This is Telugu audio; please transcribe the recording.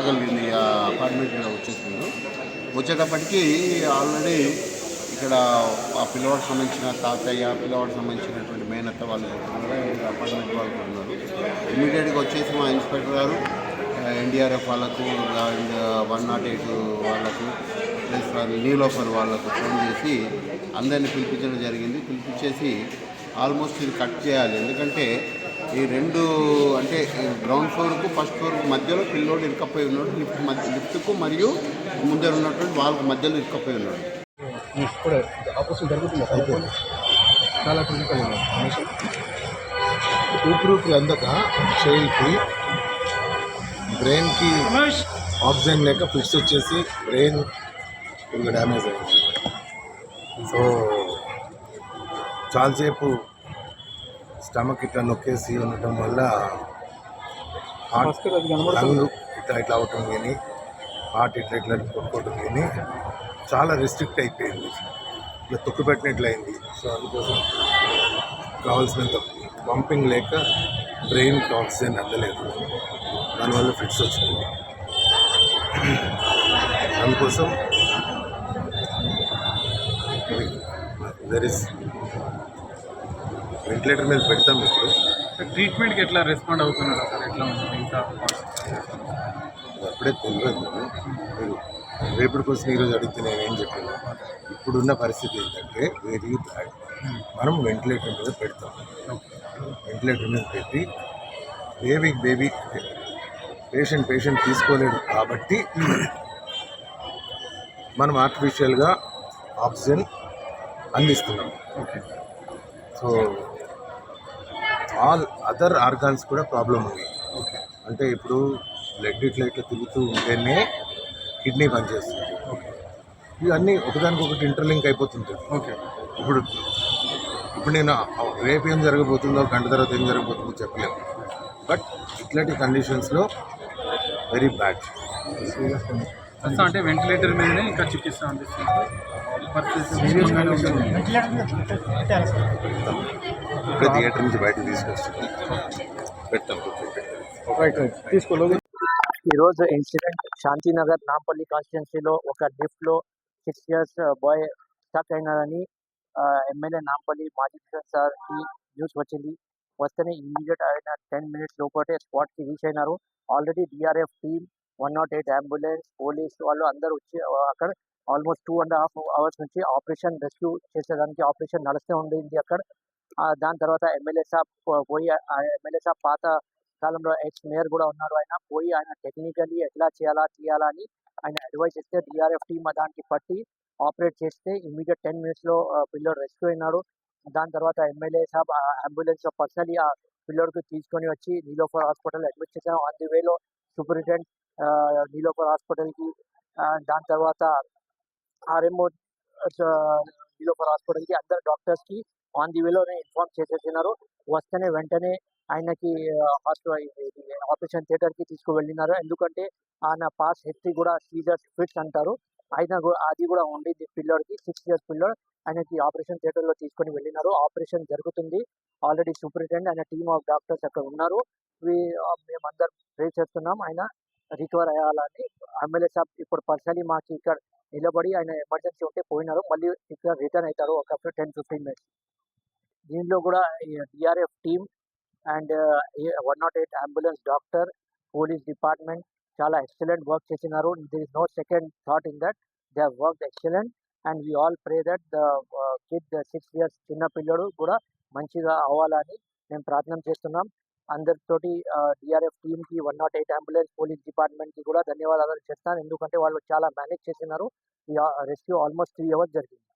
రాగలిగింది ఆ అపార్ట్మెంట్ మీద వచ్చేసింది వచ్చేటప్పటికి ఆల్రెడీ ఇక్కడ ఆ పిల్లవాడికి సంబంధించిన తాతయ్య పిల్లవాడికి సంబంధించినటువంటి మేనత్త వాళ్ళు ఉన్నారు? అపార్ట్మెంట్ వాళ్ళు ఉన్నారు. ఇమీడియట్గా వచ్చేసి మా ఇన్స్పెక్టర్ గారు ఎన్డీఆర్ఎఫ్ వాళ్ళకు అండ్ వన్ నాట్ ఎయిట్ వాళ్ళకు ప్లస్ నీలోఫర్ వాళ్ళకు ఫోన్ చేసి అందరిని పిలిపించడం జరిగింది. పిలిపించేసి ఆల్మోస్ట్ ఇది కట్ చేయాలి. ఎందుకంటే ఈ రెండు అంటే గ్రౌండ్ ఫ్లోర్కు ఫస్ట్ ఫ్లోర్కు మధ్యలో పిల్లోడు ఇరుకపోయి ఉన్నాడు లిఫ్ట్ మధ్య లిఫ్ట్కు మరియు ముందర ఉన్నటువంటి వాళ్ళకు మధ్యలో ఇరుకపోయి ఉన్నాడు. ఇప్పుడు ఆపరేషన్ జరుగుతుంది. అయిపోయింది చాలా క్రిటికల్ ఊపిరి అందక చైల్డ్కి బ్రెయిన్కి ఆక్సిజన్ లేక ఫిక్స్ వచ్చేసి బ్రెయిన్ ఇంకా డ్యామేజ్ అయింది. సో చాలాసేపు స్టమక్ ఇట్లా నొక్కేసి ఉండటం వల్ల హార్ట్ లంగ్ ఇట్లా ఇట్లా అవటం కానీ హార్ట్ ఇట్లా ఇట్లా కొట్టుకోవటం కానీ చాలా రెస్ట్రిక్ట్ అయిపోయింది. ఇట్లా తొక్కు పెట్టినట్లయింది సో అందుకోసం కావాల్సినంత పంపింగ్ లేక బ్రెయిన్కి ఆక్సిజన్ అందలేదు. దానివల్ల ఫిట్స్ వచ్చింది. అందుకోసం దర్ ఇస్ వెంటిలేటర్ మీద పెడతాం ఇప్పుడు. ట్రీట్మెంట్కి ఎట్లా రెస్పాండ్ అవుతున్నారు సార్? ఎట్లా ఉంది ఇంకా? అప్పుడే తెలియదు మీరు రేపటి కోసం ఈరోజు అడిగితే నేనేం చెప్పాను ఇప్పుడున్న పరిస్థితి ఏంటంటే వెరీ బ్యాడ్ మనం వెంటిలేటర్ మీద పెడతాం. వెంటిలేటర్ మీద పెట్టి బేబీ బేబీ పేషెంట్ పేషెంట్ తీసుకోలేడు కాబట్టి మనం ఆర్టిఫిషియల్గా ఆక్సిజన్ అందిస్తున్నాం. Okay so all other organs కూడా ప్రాబ్లం ఉంది. ఓకే అంటే ఇప్పుడు బ్లడ్ ఇట్లా ఇట్లా తిరుగుతూ ఉంటేనే కిడ్నీ పనిచేస్తుంది. ఇవన్నీ ఒకదానికొకటి ఇంటర్లింక్ అయిపోతుంటుంది ఓకే. ఇప్పుడు ఇప్పుడు నేను రేపు ఏం జరగబోతుందో గంట తర్వాత ఏం జరగబోతుందో చెప్పలేము బట్ ఇట్లాంటి కండిషన్స్లో వెరీ బ్యాడ్ అంటే వెంటిలేటర్ మీదనే ఇంకా చికిత్స అందిస్తుంది ఇప్పుడే థియేటర్ నుంచి బయటకు తీసుకొస్తుంది తీసుకోలేదు ఈరోజు ఇన్సిడెంట్ శాంతినగర్ నాంపల్లి కాన్స్టిట్యున్సీలో ఒక లిఫ్ట్లో సిక్స్ ఇయర్స్ బాయ్ స్టక్ అయినారని ఎమ్మెల్యే నాంపల్లి మాజీ కిషన్ సార్కి న్యూస్ వచ్చింది. వస్తేనే ఇమీడియట్ అయిన టెన్ మినిట్స్ లోపటే స్పాట్కి రీచ్ అయినారు. Already DRF team one naught eight ambulance police వాళ్ళు అందరూ వచ్చి ఆ, అక్కడ almost two and half hours నుంచి ఆపరేషన్ రెస్క్యూ చేసేదానికి ఆపరేషన్ నడుస్తూ ఉండింది అక్కడ. దాని తర్వాత ఎమ్మెల్యే సాబ్ పోయి ఎమ్మెల్యే సాబ్ పాత కాలంలో ఎక్స్ మేయర్ కూడా ఉన్నారు. ఆయన పోయి ఆయన టెక్నికల్లీ ఎట్లా చేయాలా తీయాలా అని ఆయన అడ్వైస్ ఇస్తే డిఆర్ఎఫ్ టీమ్ దానికి పట్టి ఆపరేట్ చేస్తే ఇమీడియట్ టెన్ మినిట్స్లో పిల్లోడు రెస్క్యూ అయినాడు. దాని తర్వాత ఎమ్మెల్యే సాబ్ అంబులెన్స్ పర్సనలీ ఆ పిల్లోడికి తీసుకొని వచ్చి నీలోఫర్ హాస్పిటల్ అడ్మిట్ చేశాను. ఆన్ ది వేలో సూపరింటెండెంట్ నీలోఫర్ హాస్పిటల్కి దాని తర్వాత ఆర్ఎంఓ నీలోఫర్ హాస్పిటల్కి అందరు డాక్టర్స్కి ఆన్ ది వేలోనే ఇన్ఫార్మ్ చేసేసినారు. వస్తేనే వెంటనే ఆయనకి హాస్పిటల్ ఆపరేషన్ థియేటర్కి తీసుకువెళ్ళినారు. ఎందుకంటే ఆయన పాస్ హిస్టరీ కూడా సీజర్స్ ఫిట్స్ అంటారు. ఆయన అది కూడా ఉండింది. పిల్లడికి సిక్స్ ఇయర్స్ పిల్లోడ్. ఆయనకి ఆపరేషన్ థియేటర్లో తీసుకొని వెళ్ళినారు. ఆపరేషన్ జరుగుతుంది. ఆల్రెడీ సూపరింటెండెంట్ ఆయన టీమ్ ఆఫ్ డాక్టర్స్ అక్కడ ఉన్నారు. మేమందరం ప్రే చేస్తున్నాం. ఆయన రికవర్ అయ్యాలని. ఎమ్మెల్యే సాబ్ ఇప్పుడు పర్సనలీ మాకు ఇక్కడ నిలబడి ఆయన ఎమర్జెన్సీ ఉంటే పోయినారు మళ్ళీ ఇక్కడ రిటర్న్ అవుతారు ఒక టెన్ ఫిఫ్టీన్ మినిట్స్. దీనిలో కూడా DRF team and one naught eight ambulance doctor police department చాలా ఎక్సలెంట్ వర్క్ చేసినారు. There is no second thought in that they work excellent and we all pray that the kid six years చిన్న పిల్లడు కూడా మంచిగా అవ్వాలని మేము ప్రార్థన చేస్తున్నాం. అందరితోటి డిఆర్ఎఫ్ టీమ్కి one naught eight ambulance police డిపార్ట్మెంట్కి కూడా ధన్యవాదాలు చేస్తాను. ఎందుకంటే వాళ్ళు చాలా మేనేజ్ చేసినారు. ఈ రెస్క్యూ ఆల్మోస్ట్ త్రీ అవర్స్ జరిగింది.